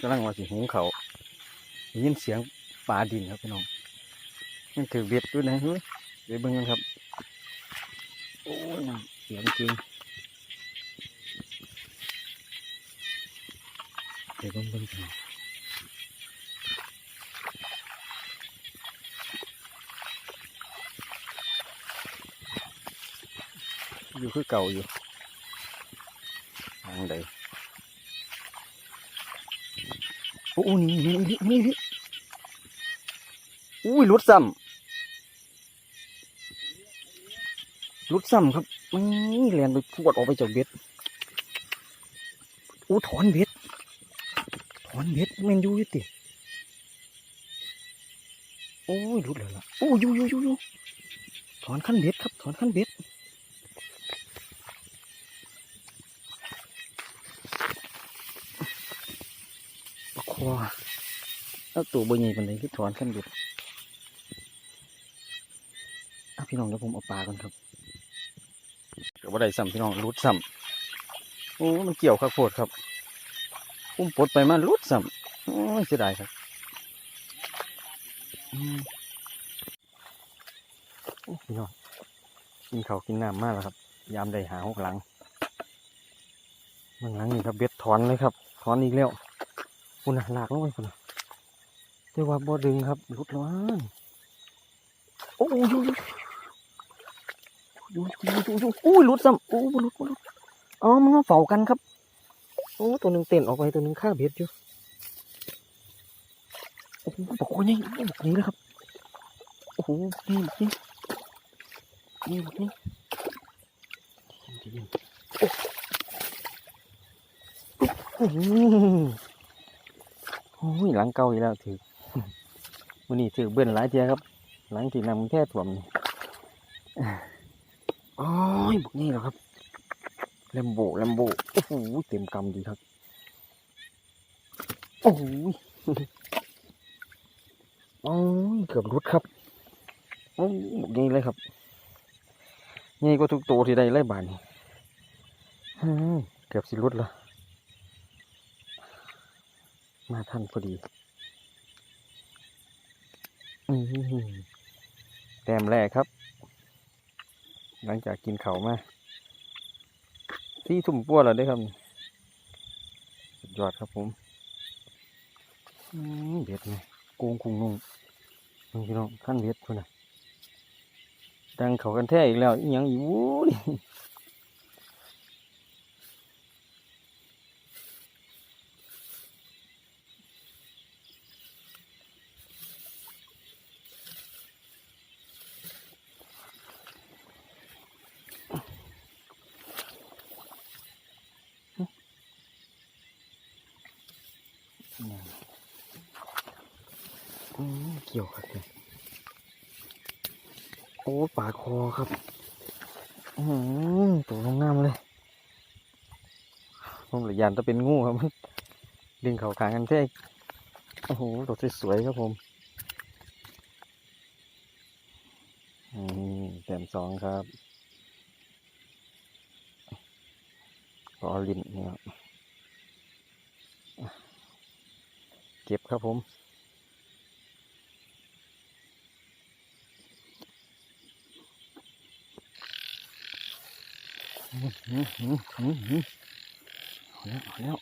กำลังว่าสิหุงเขาได้ยินเสียงปลาดินครับพี่น้องมันถือเบ็ดด้วยนะเฮ้ยเดี๋ยวเบิ่งกันครับ โอ้ยเสียงจริงเดี๋ยวเบิ่งเบิ่งกันอยู่คือเก่าอยู่ทางใดโอ้นี่นี่นี่นี่นี่อุ้ยลุดซ้ำลุดซ้ำครับนี่แลนไปพวดออกไปจากเบ็ดอู้ถอนเบ็ดถอนเบ็ดแมนยูยู่ติโอ้ยลุดเลยล่ะโอ้ยยูยูยูยูถอนขั้นเบ็ดครับ ถอนขั้นเบ็ด ปลาแล้วตัวบนใหญ่เป็นไรที่ถอนขึ้นเบ็ดอะพี่น้องเดี๋ยวผมเอาปลาก่อนครับเดี๋ยวว่าได้ซ้ำพี่น้องรุดซ้ำโอ้ มันเกี่ยวข้าวโพดครับพุ่มปลดไปมันรุดซ้ำโอ้ยเสียดายครับพี่น้องกินเขากินน้ำมากแล้วครับ ยามได้หาหกหลังมืองหลังนี่ครับเบ็ดถอนเลยครับ ถอนอีกแล้ว คุณหลากลงไปคุณน่ะแต่ว่าบ่ดึงครับหลุดล้วนโอ้ยอยู่อยู่อยู่อยู่อยู่อยู่อุ้ยหลุดซ้ำโอ้หลุดหลุดอ๋อมันมาเฝ้ากันครับโอ้ตัวหนึ่งเต้นออกไปตัวหนึ่งฆ่าเบ็ดอยู่โอ้โหบอกว่าไงบอกนี้เลยครับโอ้โหนี่นี่นี่นี่เย็นๆโอ้โห โอ้ยหลังเก่าอีกแล้วถือวันนี้ถือเบิ้ลหลายเทียครับ หลังที่นำแค่ถ่วมนี่โอ้ยบุกนี่เหรอครับแลมโบแลมโบโอ้โหเต็มกำดีครับโอ้โหโอ้ยเกือบรุดครับโอ้ยบุกนี่เลยครับนี่ก็ทุกตัวที่ได้ไล่บานนี่เกือบสิรุดและ มาทันพอดีแต้มแรกครับ หลังจากกินเขามาที่ทุ่มปัวแล้วได้ครับสุดยอดครับผมเบ็ดไงกุ้งกุ้งนุ่งนุ่งพี่น้องขั้นเบ็ดพุ่นน่ะดังเขากันแท้อีกแล้วอีหยังอีวู้ เกี่ยวครับเนี่ยโอ้ปากคอครับอืมตัวงามเลยผมเลยยานจะเป็นงูครับมันดึงเขาขางกันแท้โอ้โหตัวสวยๆครับผมอืมแต้มสองครับรอลินเนี่ยครับเก็บ ครับผมอืมอืมอืมอืมอืมเอาแล้วเอาแล้ว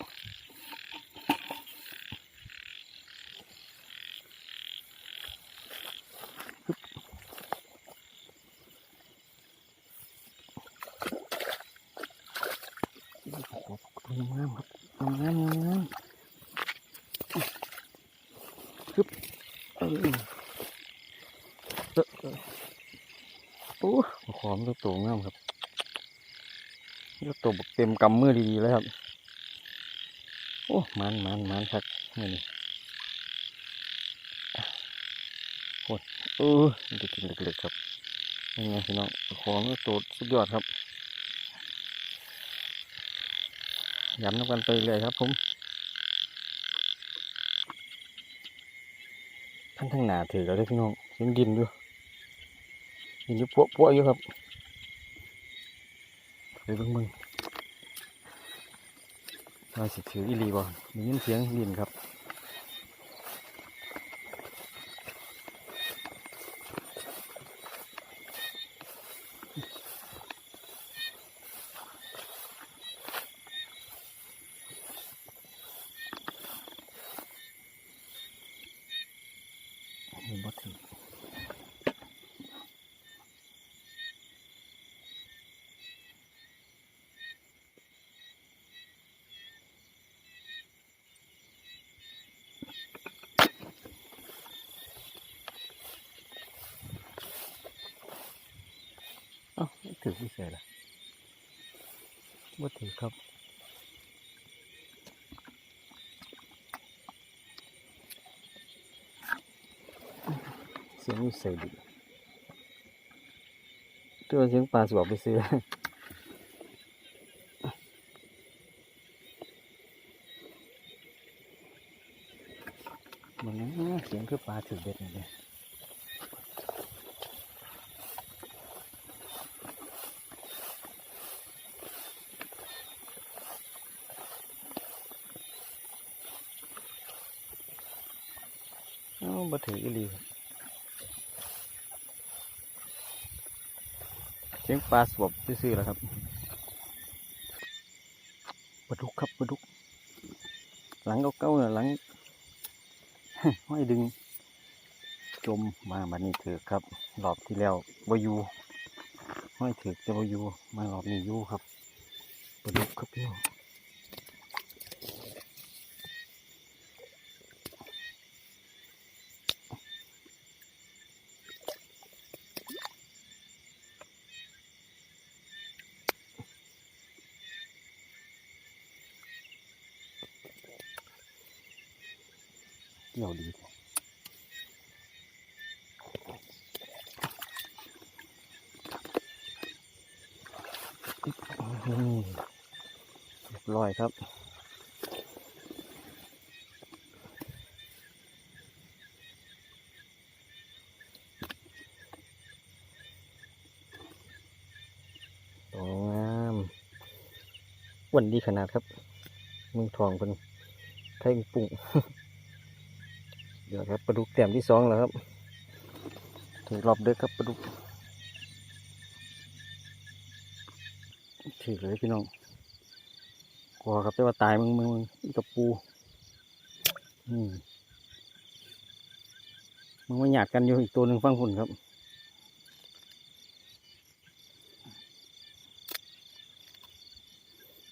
ฮึบโอ้โหตัวงามครับงามงามงามงามฮึบเออเออเออโอ้ขอมตัวตัวงามครับ ยกตัวบั กำมือดีๆเลยครับ โอ้มันมันมันครับนี่นี่โคตรเออเด็กๆเล็กๆครับยังไงพี่น้องของกตัวสุดยอดครับย้ำน้ำกันไปเลยครับ ผมท่านทั้งหนาถือแล้วพี่น้องเห็นดินอยู่ดินอยู่พวกพวกอยู่ครับไปเบิ่งเบิ่ง มาสิถืออีหลีบ่มียินเสียงลินครับ มีบ่ถึงเอ้า ถือที่เสียละบ่าถือครับเสียงนี่ใส่ดีตัวเสียงปลาสวบไปซื้อมันนะเสียงคือปลาถือเบ็ดนี่เลยเอ้าบ่ถืออีหลี เสียงปลาสวบซื่อๆแล้วครับปลาดุกครับปลาดุก หลังเก้าๆน่ะหลังห้อยดึง จมมาบัดนี้ถือครับรอบที่แล้ววายูห้อยถือจะวายูมารอบนี้ยูครับปลาดุกครับพี่น้อง รียบร้อยครับโอ้งามวันดีขนาดครับ มึงทองเป็นไทยปุ่งเดี๋ยวครับปลาดุกแต้มที่สองแล้วครับถึงรอบเด็กครับปลาดุก ถือเลยพี่น้องกลัวครับแต่ว่าตายมึงมึงอีกับปูอืมมึงมาหยาดกันอยู่อีกตัวหนึ่งฟังหุ่นครับ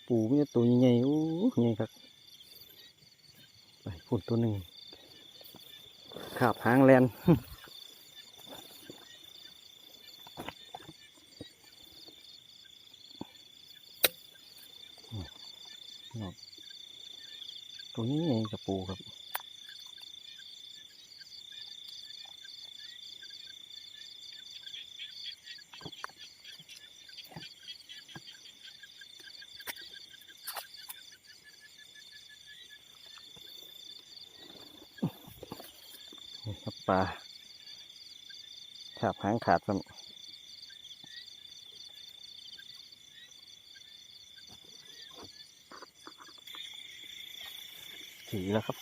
ปูมีแต่ตัวใหญ่ๆโอ้ใหญ่ครับไปฝุ่นตัวหนึ่งขาบหางแลน ตัวนี้เองกับปูครับนี่ครับปลาขาบหางขาดครับ สีแล้วครับ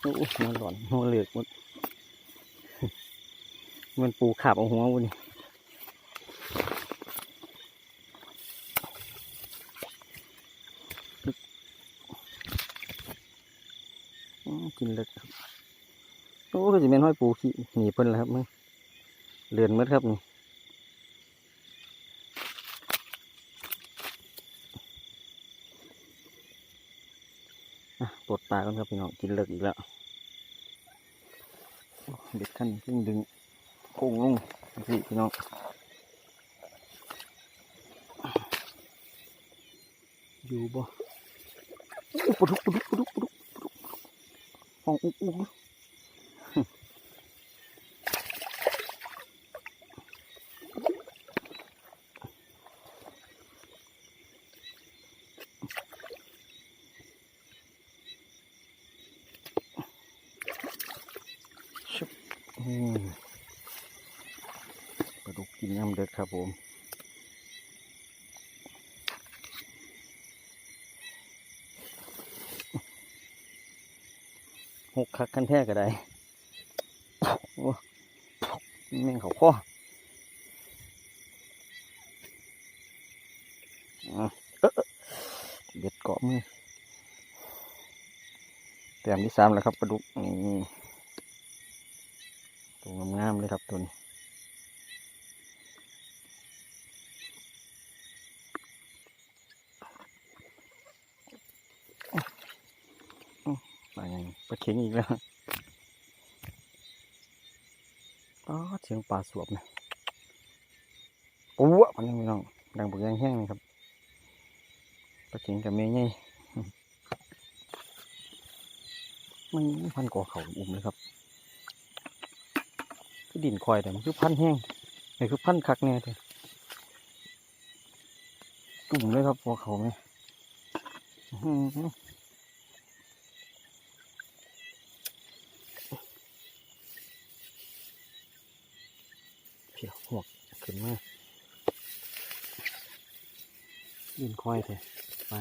โอ้หมันหลอนหัวเหลือกหมดมันปูขาบเอาหัววุนอื้อกินเล็กครับ โอ้ก็จะเป็นห้อยปูขี้หนีเพิ่นแล้วครับมึงเลือนหมดครับนี่ ปลดปลากันครับพี่น้องกินเลิกอีกแล้วเด็กขั้นซึ่งดึงโค้งลงสิพี่น้องอยู่บ่ปลดุกปลดุกปลดุกปลดุกปลดุกห้องอุ้งอุ้ง ปลาดุกกินน้ำเด็กครับผมหกคักกันแท้ก็ได้แม่งเขาข้อเด็ดเกาะมือเต็มที่สามแล้วครับปลาดุกนี่ามเลยครับตัวนี้ปลาอย่างปลาเข็งอีกแล้วอ๋อเสียงปลาสวบนะปุ๊บมันยังไม่น้องดังบุกยังแห้งเลยครับปลาเข็งกับเมย์ไงมันพันก่อเขาอุ่มเลยครับ ดินคอยแต่มันคือพันแห้งนี่คือพันคักแน่เลยอุ่มเลยครับก่อเขาไหมอื้อหือเพียหวกขึ้นมาดินคอยเถอะไป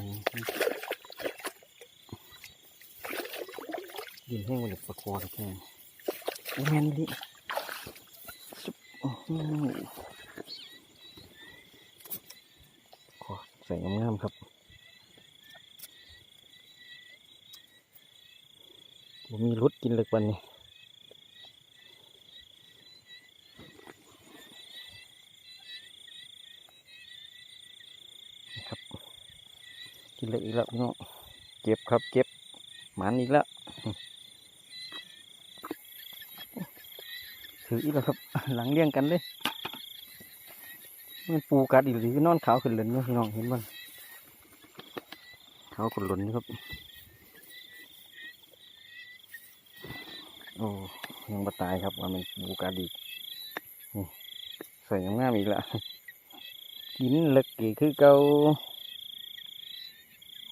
ดินแห้งวันเด็กประคอตะแคงโอ้แมนดิ ขอใส่งามๆครับบ่มีรุดกินเลยวันนี้ครับ กินเลยอีกแล้วพี่น้องเก็บครับ เก็บหมันอีกแล้ว ถืออีกแล้วครับ หลังเลี้ยงกันเลยมันปูกัดอีกหรือนอนขาวขึ้นเลยเนี่ยพี่น้องเห็นบ้างขาวขึ้นหล่นนี่ครับ โอ้ยังบ่ตายครับว่ามันปูกัดอีกนี่ใส่งามอีกล้วกินเล็กกี่คือเก่า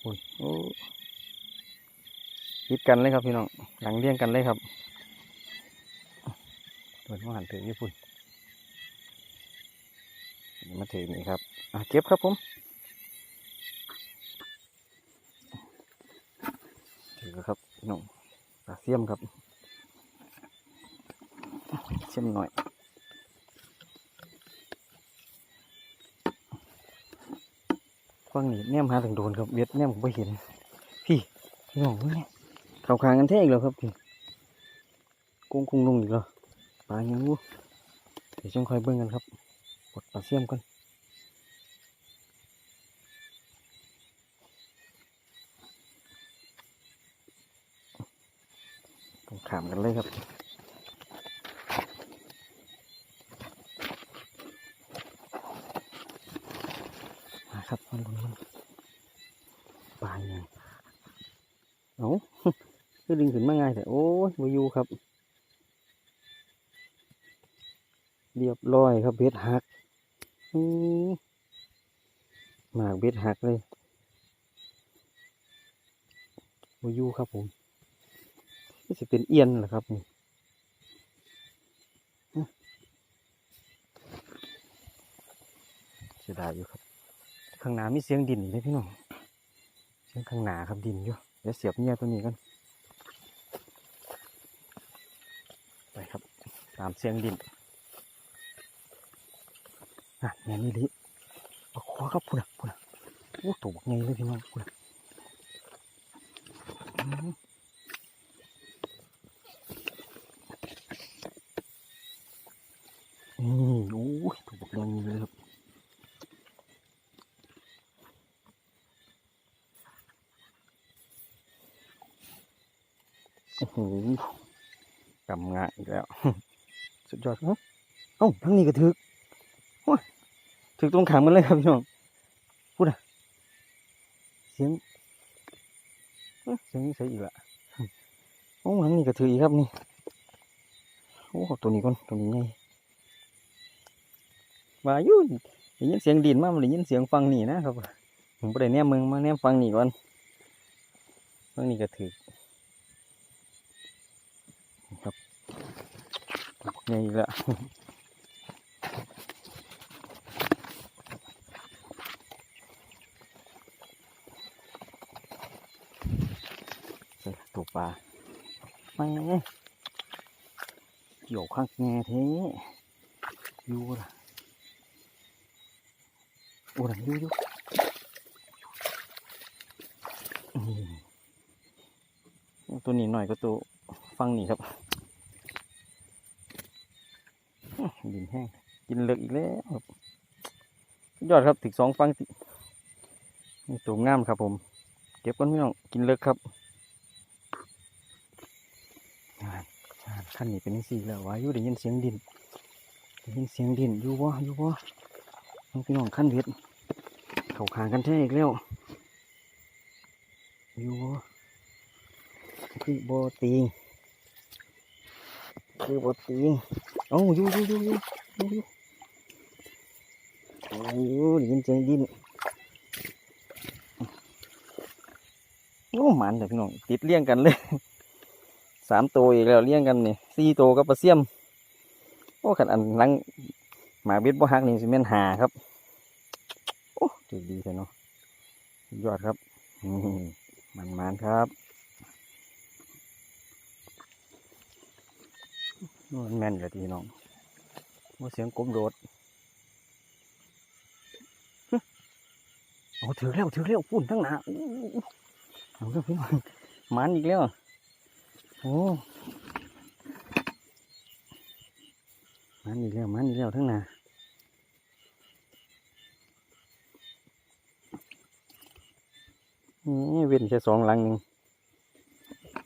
โอ้ยโอ้ยิดกันเลยครับพี่น้องหลังเลี้ยงกันเลยครับ เปิดมาหันถือญี่ปุ่นมาถือนี่ครับอะเก็บครับผมถือครับพี่น้องปลาเสียมครับ เสียมหน่อยฟังนี่แนมหาถึงโดนครับเวียดแนมผมไม่เห็น พี่พี่น้องเนี่ยเขาคางกันแท้อีกแล้วครับพี่กุ้งกุ้งลงอีกแล้ว ปลายังวูเดี๋ยวจงคอยเบิ่งกันครับปลดปลาเสียมกันต้องขามกันเลยครับมาครับมันลงมันปลาอย่างเอาคือดึงขึ้นมาง่ายแต่โอ้ยมาอยู่ครับ เรียบร้อยครับเบ็ดหักหมากเบ็ดหักเลยมาอยู่ครับผมนี่จะเป็นเอียนเหรอครับนี่เสียดายอยู่ครับ ข้างหน้ามีเสียงดินเลยพี่น้องเสียงข้างหน้าครับดินอยู่เดี๋ยวเสียบเนี่ยตัวนี้กันไปครับ ตามเสียงดิน อะแม่นี่ลิปลาคอครับพุ่นอะพุ่นอะโอ้ตัวบักไงเลยพี่น้องพุ่นอะอืมนี่โอ้ยตัวบักไงเลยครับโอ้โหกำงานอีกแล้ว สุดยอดเอ้าเอ้าทั้งนี้ก็ถึกโอ้ย ถึกตรงขางมันเลยครับพี่น้องพูดอะเสียงเสียงนี้ใส่อีกละโอ้ทั้งนี้ก็ถืออีกครับนี่โอ้ตัวนี้ก่อนตัวนี้ไงมาอยุ่ได้ยินเสียงดินมามันได้ยินเสียงฟังนี่นะครับผมไปได้แนมมึงมาแนมฟังนี่ก่อนฟังนี่ก็ถือครับไงอีกล้ว ตัวปลาไม่เกี่ยวข้างแง่เทอยู่ล่ะโอ้ยอยู่อยู่ตัวนี้หน่อยก็ตัวฟังนี่ครับดินแห้งกินเลิกอีกแล้วครับยอดครับถึงสองฟังตินี่ตัวงามครับผม เก็บก่อนพี่น้องกินเลิกครับงานงาน ขั้นนี้เป็นสี่แล้ววาอยุได้ยินเสียงดินได้ยินเสียงดินอยู่บ่อยู่บ่น้องพี่น้องขั้นเวทเข้าขางกันแท้อีกแล้วอยู่บ่คือบ่ตีงคือบ่ตีงเอ้าอยู่อยู่อยู่อยู่อยู่อยู่โอ้ยได้ยินเสียงดินโอ้หมันเดี๋ยพี่น้องติดเลี้ยงกันเลย สามตัวอีกแล้วเลี้ยงกันนี่สี่ตัวกับปลาเสี่ยมโอ้ขันอันหลังหมาเบ็ดบ่ฮักนี่สิแม่นหาครับโอ้ดีดีเลยเนาะยอดครับมันมันครับโอ้ยแม่นเลยพี่น้องว่าเสียงกลมโดดฮึโอ้ถือแล้วถือแล้วปุ่นทั้งหนาอู้เอาเรื่องพี่น้องมันอีกแล้ว โอ้มันอีกแล้วมันอีกแล้วทั้งน่ะนี่เว้นแค่สองหลังหนึ่ง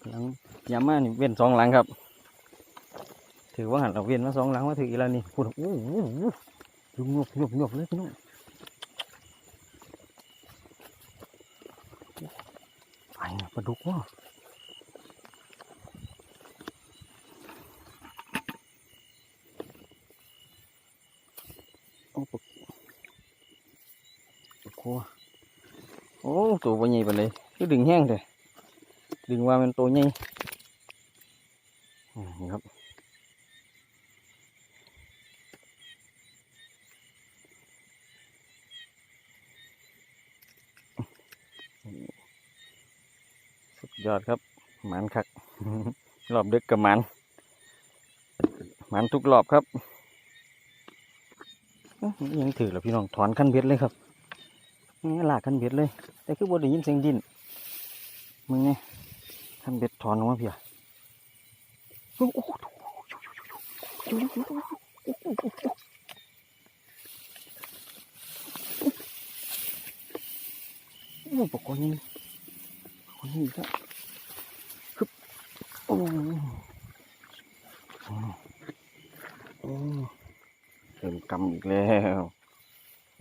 หลังยามานี่เว้นสองหลังครับ ถือว่าหันเราเว้นมาสองหลังมาถืออีกแล้วนี่พูดโอ้โหยุบงบงบงบเลยพี่น้องไปนะปลาดุกว่า โอ้ปกปก ครัวโอ้ตัวใหญ่ไปเลยคือดึงแห้งเลยดึงว่ามันตัวใหญ่นี่ครับสุดยอดครับหมันคักรอบดึกกับหมันหมันทุกรอบครับยังถือแล้วพี่น้องถอนขั้นเบ็ดเลยครับ นี่หลากขันเบ็ดเลย แต่คือบได้ยินเสียงดินมึงไงขั้นเบ็ดถอนออกมาเพียโอ้โหโอ้ปกคนนี้คนนี้อีกแล้วฮึบโอ้โอ้โอ้เต็มกำอีกแล้ว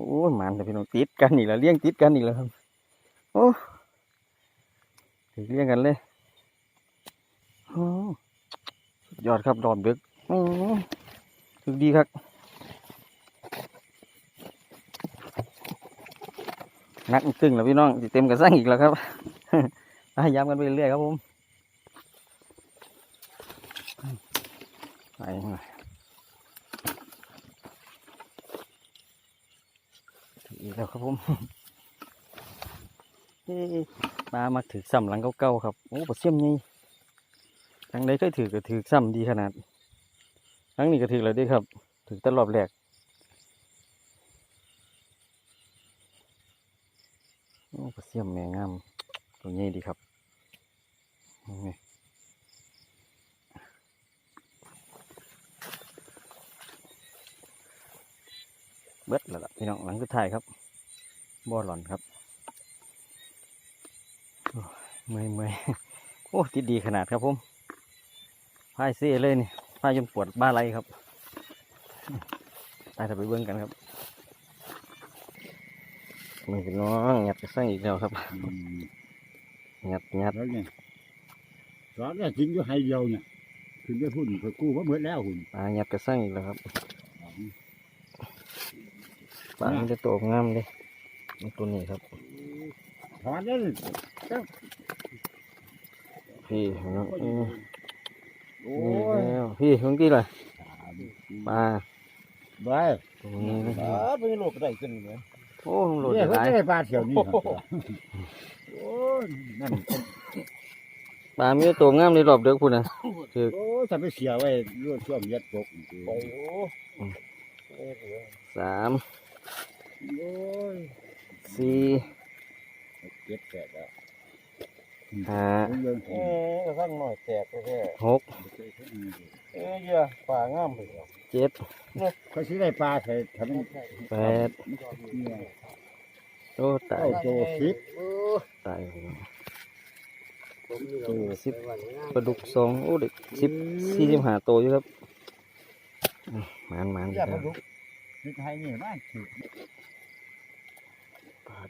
โอ้ยมันแต่พี่น้องติดกันอีกแล้วเลี้ยงติดกันอีกแล้วครับโอ้ติดเลี้ยงกันเลยโอ้ยอดครับดอนเบึกโอ้ถึกดีครับนักตึงแล้วพี่น้องเต็มกระสังอีกแล้วครับพยายามกันไปเรื่อยครับผมไปหน่ อยอีกแล้วครับผมเอ๊ะมามาถือซ้ำหลังเก่าๆครับ โอ้ปลาเสี่ยมนี่ทางใดเคยถือก็ถือซ้ำดีขนาดครั้งนี้ก็ถือแล้วเด้ครับ ถือแตลอดแรกโอ้ปลาเสี่ยมแม่งามตัวนี้ดีครับนี่ บิดแล้วล่ะพี่น้องหลังสุดท้ายครับบ่อหล่อนครับโอ้ยเมื่อยเมื่อยโอ้ติดดีขนาดครับผมพายเซ่เลยนี่พายจนปวดบ้าไหลครับไปถ้าไปเบิ้งกันครับนี่พี่น้องหยัดกระสังอีกแล้วครับอืมหยัดหยัดแล้วเนี่ยสอนเนี่ยจริงอยู่ให้เดียวเนี่ยถึงได้พุ่นไปกู้ว่าเหมือนแล้วหุ่นปลาหยัดกระสังอีกแล้วครับ ปลามันจะโตงามเลยนี่ตัวนี้ครับถอนได้เลยพี่พี่น้องเออโอ้นี่ยแล้วพี่เมื่อกี้เลยปลาไปตัวนี้นะอ่าไปโลกได้ขึ้นเลยโอ้โหลดเนี่ยหเขาลายจะได้ปลาเถียวนี่ครับโอ้ยนั่นปลามีแต่ตัวงามในรอบเด็กพุ่นน่ะถือโอ้ถ้าไปเสียไว้รวดช่วงเย็ดตกไปโอ้เอ้ยเหลือสามโอ้ย สี่เจ็ดแปดแล้วห้าเรื่องขเอ้องยกระทั่งหน่อยแตกแท้หกๆเอ้ยเหี้ยป่างามไปแล้วเจ็ดเขาสิได้ปลาใส่ทำแปดเนี่ยโอ้ตายเก้าโตสิบโอ้ตายผมนี่ตัวเราสิบปลาดุกสองโอ้เด็กสิบสี่สิบห้าตัวอยู่ครับอืมหมานหมานอย่ามาลุกนี่ไทยนี่บ้า